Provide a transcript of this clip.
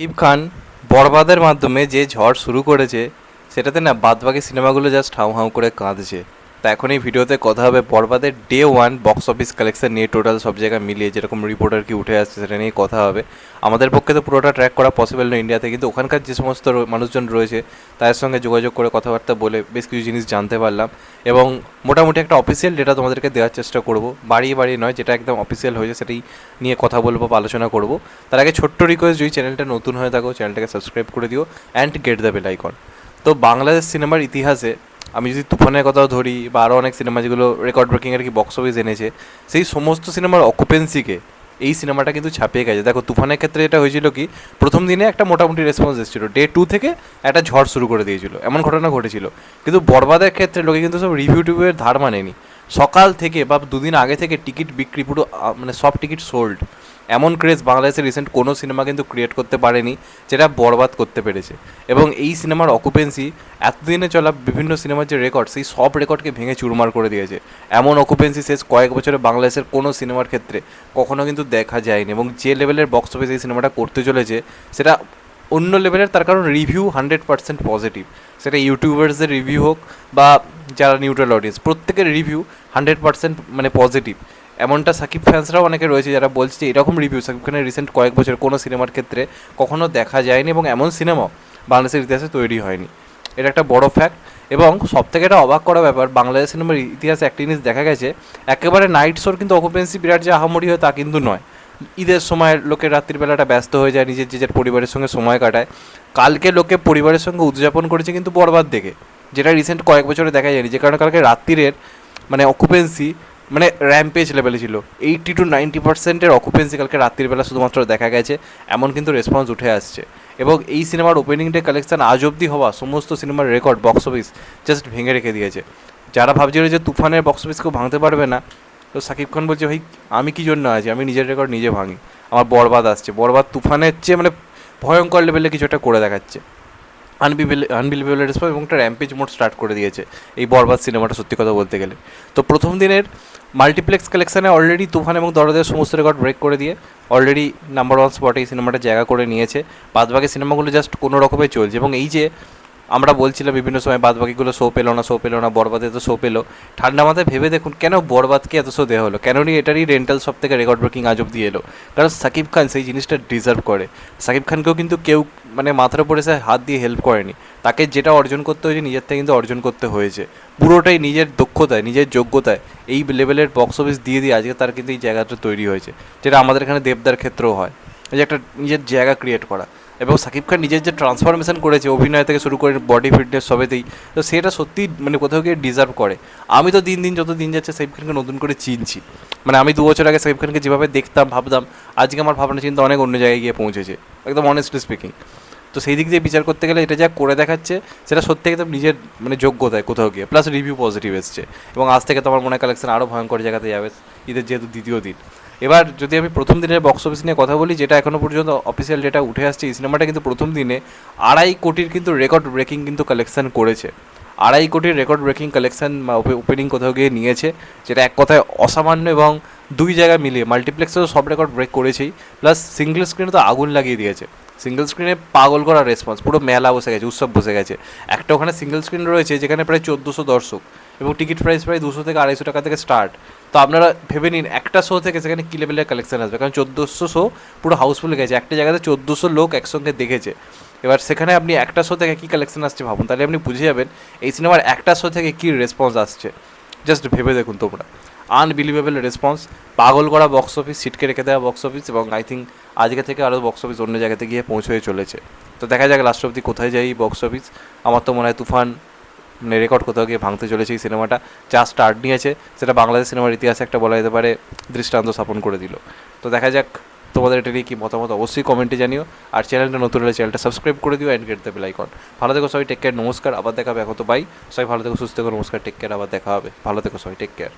শাকিব খান বরবাদের মাধ্যমে যে ঝড় শুরু করেছে, সেটাতে না বাদবাকি সিনেমাগুলো জাস্ট হাউ হাউ করে কাঁদছে। তা এখন এই ভিডিওতে কথা হবে বরবাদের day one box office collection নিয়ে টোটাল সব জায়গায় মিলিয়ে যেরকম রিপোর্টার কি উঠে আসছে সেটা নিয়ে কথা হবে। আমাদের পক্ষে তো পুরোটা ট্র্যাক করা পসিবল নয় ইন্ডিয়াতে কিন্তু ওখানকার যে সমস্ত মানুষজন রয়েছে, তাদের সঙ্গে যোগাযোগ করে কথাবার্তা বলে বেশ কিছু জিনিস জানতে পারলাম। এবং মোটামুটি একটা অফিসিয়াল ডেটা তোমাদেরকে দেওয়ার চেষ্টা করব। বাড়িয়ে বাড়িয়ে নয়, যেটা একদম অফিসিয়াল হয়েছে সেটাই নিয়ে কথা বলব বা আলোচনা করব। তার আগে ছোট্ট রিকোয়েস্ট যদি চ্যানেলটা নতুন হয়ে থাকো চ্যানেলটাকে সাবস্ক্রাইব করে দিও and get the bell icon তো বাংলাদেশ সিনেমার ইতিহাসে আমি যদি তুফানের কথাও ধরি বা আরও অনেক সিনেমা যেগুলো রেকর্ড ব্রেকিং আর কি বক্স অফিস এনেছে, সেই সমস্ত সিনেমার অকুপেন্সিকে এই সিনেমাটা কিন্তু ছাপিয়ে গেছে। দেখো, তুফানের ক্ষেত্রে এটা হয়েছিল কি, প্রথম দিনে একটা মোটামুটি রেসপন্স এসেছিল। ডে টু থেকে একটা ঝড় শুরু করে দিয়েছিল। এমন ঘটনা ঘটেছিল। কিন্তু বরবাদের ক্ষেত্রে লোকে কিন্তু সব রিভিউ টিভিউয়ের ধার মানেনি। সকাল থেকে বা দুদিন আগে থেকে টিকিট বিক্রি পুরো মানে সব টিকিট সোল্ড এমন ক্রেজ বাংলাদেশের রিসেন্ট কোনো সিনেমা কিন্তু ক্রিয়েট করতে পারেনি, যেটা বরবাদ করতে পেরেছে। এবং এই সিনেমার অকুপেন্সি এতদিনে চলা বিভিন্ন সিনেমার যে রেকর্ড সেই সব রেকর্ডকে ভেঙে চুরমার করে দিয়েছে। এমন অকুপেন্সি শেষ কয়েক বছরে বাংলাদেশের কোনো সিনেমার ক্ষেত্রে কখনো কিন্তু দেখা যায়নি এবং যে লেভেলের বক্স অফিস এই সিনেমাটা করতে চলেছে, সেটা অন্য লেভেলের তার কারণ রিভিউ হান্ড্রেড পার্সেন্ট পজিটিভ সেটা ইউটিউবার্সদের রিভিউ হোক বা যারা নিউট্রাল অডিয়েন্স প্রত্যেকের রিভিউ হান্ড্রেড পার্সেন্ট মানে পজিটিভ এমনটা সাকিব ফ্যান্সরাও অনেকে রয়েছে যারা বলছে যে এরকম রিভিউ সাকিব খানের রিসেন্ট কয়েক বছর কোনো সিনেমার ক্ষেত্রে কখনো দেখা যায়নি এবং এমন সিনেমাও বাংলাদেশের ইতিহাসে তৈরি হয়নি। এটা একটা বড় ফ্যাক্ট এবং সব থেকে একটা অবাক করা ব্যাপার, বাংলাদেশ সিনেমার ইতিহাসে একটা জিনিস দেখা গেছে, একেবারে নাইট শোর কিন্তু অকুপেন্সি বিরাট যে আহামরি হয় তা কিন্তু নয়। ঈদের সময় লোকের রাত্রিবেলাটা ব্যস্ত হয়ে যায়, নিজের নিজের পরিবারের সঙ্গে সময় কাটায়। কালকে লোকে পরিবারের সঙ্গে উদযাপন করেছে কিন্তু বরবাদ দেখে, যেটা রিসেন্ট কয়েক বছরে দেখা যায়নি, যে কারণে কালকে রাত্রিরের মানে অকুপেন্সি মানে র্যাম্পেজ লেভেলে ছিল। এইটটি টু নাইনটি পার্সেন্টের অকুপেন্সি কালকে রাত্রিবেলা শুধুমাত্র দেখা গেছে, এমন কিন্তু রেসপন্স উঠে আসছে। এবং এই সিনেমার ওপেনিং ডে কালেকশন আজ অবধি হওয়া সমস্ত সিনেমার রেকর্ড বক্স অফিস জাস্ট ভেঙে রেখে দিয়েছে। যারা ভাবছিল যে তুফানের বক্স অফিস কেউ ভাঙতে পারবে না, তো সাকিব খান বলছে, ভাই, আমি কি জন্য আছি? আমি নিজের রেকর্ড নিজে ভাঙি। আমার বরবাদ আসছে। বরবাদ তুফানের চেয়ে মানে ভয়ঙ্কর লেভেলে কিছু একটা করে দেখাচ্ছে। আনবিল আনবিলিভেবল রেসপন্স এবং একটা র্যাম্পেজ মোড স্টার্ট করে দিয়েছে এই বরবাদ সিনেমাটা সত্যি কথা বলতে গেলে। তো প্রথম দিনের মাল্টিপ্লেক্স কালেকশানে অলরেডি তুফান এবং দরদের সমস্ত রেকর্ড ব্রেক করে দিয়ে অলরেডি নাম্বার ওয়ান স্পটে এই সিনেমাটা জায়গা করে নিয়েছে। বাদবাকি সিনেমাগুলো জাস্ট কোনো রকমে চলছে এবং এই যে আমরা বলছিলাম বিভিন্ন সময় বাদবাকিগুলো শো পেল না শো পেল না, বরবাদে তো শো পেল। ঠান্ডা মাথায় ভেবে দেখুন কেন বরবাদকে এত শো দেওয়া হলো? কেননি এটারই রেন্টাল সব থেকে রেকর্ড ব্রেকিং আজ অব্দি এলো। কারণ সাকিব খান সেই জিনিসটা ডিজার্ভ করে। সাকিব খানকেও কিন্তু কেউ মানে মাথার উপরে সে হাত দিয়ে হেল্প করেনি। তাকে যেটা অর্জন করতে হয়েছে, নিজের থেকে কিন্তু অর্জন করতে হয়েছে। পুরোটাই নিজের দক্ষতায়, নিজের যোগ্যতায় এই লেভেলের বক্স অফিস দিয়ে দিয়ে আজকে তার কিন্তু এই জায়গাটা তৈরি হয়েছে। যেটা আমাদের এখানে দেবদার ক্ষেত্রেও হয়। যে একটা নিজের জায়গা ক্রিয়েট করা। এবং সাকিব খান নিজের যে ট্রান্সফরমেশন করেছে, অভিনয় থেকে শুরু করে বডি ফিটনেস সবেতেই, তো সেটা সত্যিই মানে কোথাও গিয়ে ডিজার্ভ করে। আমি তো দিন দিন যত দিন যাচ্ছে সাকিব খানকে নতুন করে চিনছি। মানে আমি দু বছর আগে সাকিব খানকে যেভাবে দেখতাম, ভাবতাম, আজকে আমার ভাবনা চিন্তা অনেক অন্য জায়গায় গিয়ে পৌঁছেছে, একদম অনেস্টলি স্পিকিং তো সেই দিক দিয়ে বিচার করতে গেলে এটা যা করে দেখাচ্ছে, সেটা সত্যি একদম নিজের মানে যোগ্যতায় কোথাও গিয়ে। প্লাস রিভিউ পজিটিভ এসছে। এবং আজ থেকে তো আমার মনে কালেকশন আরও ভয়ঙ্কর জায়গাতে যাবে। ঈদের যেহেতু দ্বিতীয় দিন। এবার যদি আমি প্রথম দিনের বক্স অফিস নিয়ে কথা বলি, যেটা এখনও পর্যন্ত অফিসিয়াল ডেটা উঠে আসছে, এই সিনেমাটা কিন্তু প্রথম দিনে আড়াই কোটির কিন্তু রেকর্ড ব্রেকিং কিন্তু কালেকশন করেছে। আড়াই কোটির রেকর্ড ব্রেকিং কালেকশন ওপেনিং কোথাও গিয়ে নিয়েছে, যেটা এক কথায় অসামান্য এবং দুই জায়গায় মিলিয়ে মাল্টিপ্লেক্সেও সব রেকর্ড ব্রেক করেছেই। প্লাস সিঙ্গেল স্ক্রিনে তো আগুন লাগিয়ে দিয়েছে। সিঙ্গেল স্ক্রিনে পাগল করা রেসপন্স পুরো মেলা বসে গেছে, উৎসব বসে গেছে। একটা ওখানে সিঙ্গেল স্ক্রিন রয়েছে, যেখানে প্রায় চোদ্দোশো দর্শক, এবং টিকিট প্রাইস প্রায় দুশো থেকে আড়াইশো টাকা থেকে স্টার্ট তো আপনারা ভেবে নিন, একটা শো থেকে সেখানে কী লেভেলের কালেকশন আসবে? কারণ চোদ্দোশো শো পুরো হাউসফুল গেছে, একটা জায়গাতে চোদ্দোশো লোক একসঙ্গে দেখেছে। এবার সেখানে আপনি একটা শো থেকে কী কালেকশন আসছে ভাবুন, তাহলে আপনি বুঝে যাবেন, এই সিনেমার একটা শো থেকে কী রেসপন্স আসছে। জাস্ট ভেবে দেখুন তোমরা। আনবিলিভেবল রেসপন্স পাগল করা বক্স অফিস সিটকে রেখে দেওয়া বক্স অফিস এবং আই থিঙ্ক আজকে থেকে আরও বক্স অফিস অন্য জায়গাতে গিয়ে পৌঁছয়ে চলেছে। তো দেখা যাক লাস্ট অব্দি কোথায় যায় এই বক্স অফিস আমার তো মনে হয় তুফান মানে রেকর্ড কোথাও গিয়ে ভাঙতে চলেছে এই সিনেমাটা। যা স্টার্ট নিয়েছে, সেটা বাংলাদেশ সিনেমার ইতিহাসে একটা বলা যেতে পারে দৃষ্টান্ত স্থাপন করে দিল। তো দেখা যাক তোমাদের এটা নিয়ে কী মতামত অবশ্যই কমেন্টে জানিও। আর চ্যানেলটা নতুন হলে চ্যানেলটা সাবস্ক্রাইব করে দিও অ্যান্ড গেট দ্য বেল ভালো থেকো সবাই টেক কেয়ার নমস্কার, আবার দেখা হবে এখন তো বাই সবাই ভালো থেকো, সুস্থ থেকো, নমস্কার টেক কেয়ার আবার দেখা হবে। ভালো থেকো সবাই টেক কেয়ার